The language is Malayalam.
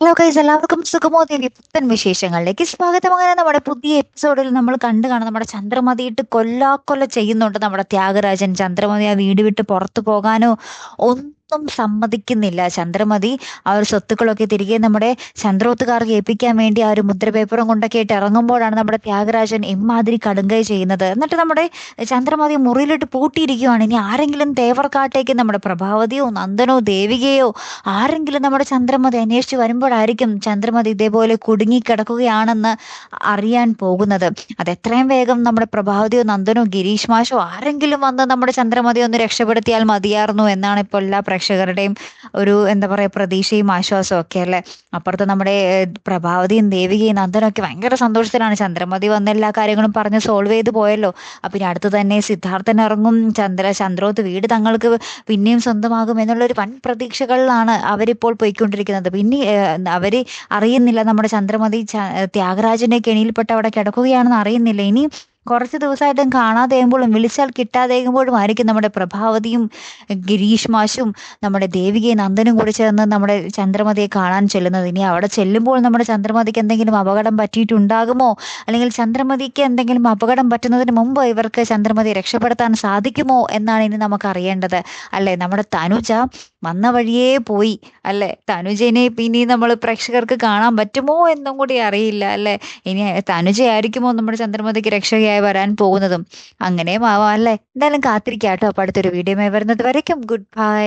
ഹലോ കൈസ് എല്ലാവർക്കും സുഖമോദേവി പുത്തൻ വിശേഷങ്ങളിലേക്ക് സ്വാഗതം. അങ്ങനെ നമ്മുടെ പുതിയ എപ്പിസോഡിൽ നമ്മൾ കണ്ടു കാണാം നമ്മുടെ ചന്ദ്രമതിയിട്ട് കൊല്ലാക്കൊല്ല ചെയ്യുന്നുണ്ട് നമ്മുടെ ത്യാഗരാജൻ. ചന്ദ്രമതി ആ വീട് വിട്ട് പുറത്തു പോകാനോ ഒന്നും സമ്മതിക്കുന്നില്ല. ചന്ദ്രമതി ആ ഒരു സ്വത്തുക്കളൊക്കെ തിരികെ നമ്മുടെ ചന്ദ്രോത്തുകാർക്ക് ഏൽപ്പിക്കാൻ വേണ്ടി ആ ഒരു മുദ്രപേപ്പറും കൊണ്ടൊക്കെ ആയിട്ട് ഇറങ്ങുമ്പോഴാണ് നമ്മുടെ ത്യാഗരാജൻ ഇമ്മാതിരി കടുങ്കൈ ചെയ്യുന്നത്. എന്നിട്ട് നമ്മുടെ ചന്ദ്രമതി മുറിയിലിട്ട് പൂട്ടിയിരിക്കുകയാണ്. ഇനി ആരെങ്കിലും തേവർക്കാട്ടേക്ക് നമ്മുടെ പ്രഭാവതിയോ നന്ദനോ ദേവികയോ ആരെങ്കിലും നമ്മുടെ ചന്ദ്രമതി അന്വേഷിച്ച് വരുമ്പോഴായിരിക്കും ചന്ദ്രമതി ഇതേപോലെ കുടുങ്ങിക്കിടക്കുകയാണെന്ന് അറിയാൻ പോകുന്നത്. അത് എത്രയും വേഗം നമ്മുടെ പ്രഭാവതിയോ നന്ദനോ ഗിരീഷ് മാഷോ ആരെങ്കിലും വന്ന് നമ്മുടെ ചന്ദ്രമതി ഒന്ന് രക്ഷപ്പെടുത്തിയാൽ മതിയായിരുന്നു എന്നാണ് ഇപ്പോൾ എല്ലാ പ്രേക്ഷകരുടെയും ഒരു എന്താ പറയുക പ്രതീക്ഷയും ആശ്വാസവും ഒക്കെ അല്ലേ? അപ്പുറത്ത് നമ്മുടെ പ്രഭാവതിയും ദേവികയും നന്ദനും ഒക്കെ ഭയങ്കര സന്തോഷത്തിലാണ്. ചന്ദ്രമതി വന്ന എല്ലാ കാര്യങ്ങളും പറഞ്ഞ് സോൾവ് ചെയ്ത് പോയല്ലോ. അപ്പം ഇനി അടുത്ത് തന്നെ സിദ്ധാർത്ഥൻ ഇറങ്ങും ചന്ദ്ര ചന്ദ്രോത്ത് വീട് തങ്ങൾക്ക് പിന്നെയും സ്വന്തമാകും എന്നുള്ളൊരു വൻ പ്രതീക്ഷകളിലാണ് അവരിപ്പോൾ പോയിക്കൊണ്ടിരിക്കുന്നത്. പിന്നെ അവർ അറിയുന്നില്ല നമ്മുടെ ചന്ദ്രമതി ത്യാഗരാജന്റെ കെണിയിൽപ്പെട്ട് അവിടെ കിടക്കുകയാണെന്ന് അറിയുന്നില്ല. ഇനി കുറച്ച് ദിവസമായിട്ടും കാണാതെയുമ്പോഴും വിളിച്ചാൽ കിട്ടാതെയുമ്പോഴും ആയിരിക്കും നമ്മുടെ പ്രഭാവതിയും ഗിരീഷ് മാഷും നമ്മുടെ ദേവികയും നന്ദനും കൂടി ചേർന്ന് നമ്മുടെ ചന്ദ്രമതിയെ കാണാൻ ചെല്ലുന്നത്. ഇനി അവിടെ ചെല്ലുമ്പോൾ നമ്മുടെ ചന്ദ്രമതിക്ക് എന്തെങ്കിലും അപകടം പറ്റിയിട്ടുണ്ടാകുമോ? അല്ലെങ്കിൽ ചന്ദ്രമതിക്ക് എന്തെങ്കിലും അപകടം പറ്റുന്നതിന് മുമ്പ് ഇവർക്ക് ചന്ദ്രമതി രക്ഷപ്പെടുത്താൻ സാധിക്കുമോ എന്നാണ് ഇനി നമുക്ക് അറിയേണ്ടത്. അല്ലേ? നമ്മുടെ തനുജ വന്ന വഴിയേ പോയി. അല്ലേ? തനുജനെ ഇനി നമ്മൾ പ്രേക്ഷകർക്ക് കാണാൻ പറ്റുമോ എന്നും കൂടി അറിയില്ല. അല്ലേ? ഇനി തനുജയായിരിക്കുമോ നമ്മുടെ ചന്ദ്രമതിക്ക് രക്ഷകയായി വരാൻ പോകുന്നതും. അങ്ങനെയും ആവാം അല്ലേ? എന്തായാലും കാത്തിരിക്കാം കേട്ടോ അപ്പൊ അടുത്തൊരു വീഡിയോ വരുന്നത് വരയ്ക്കും. Good bye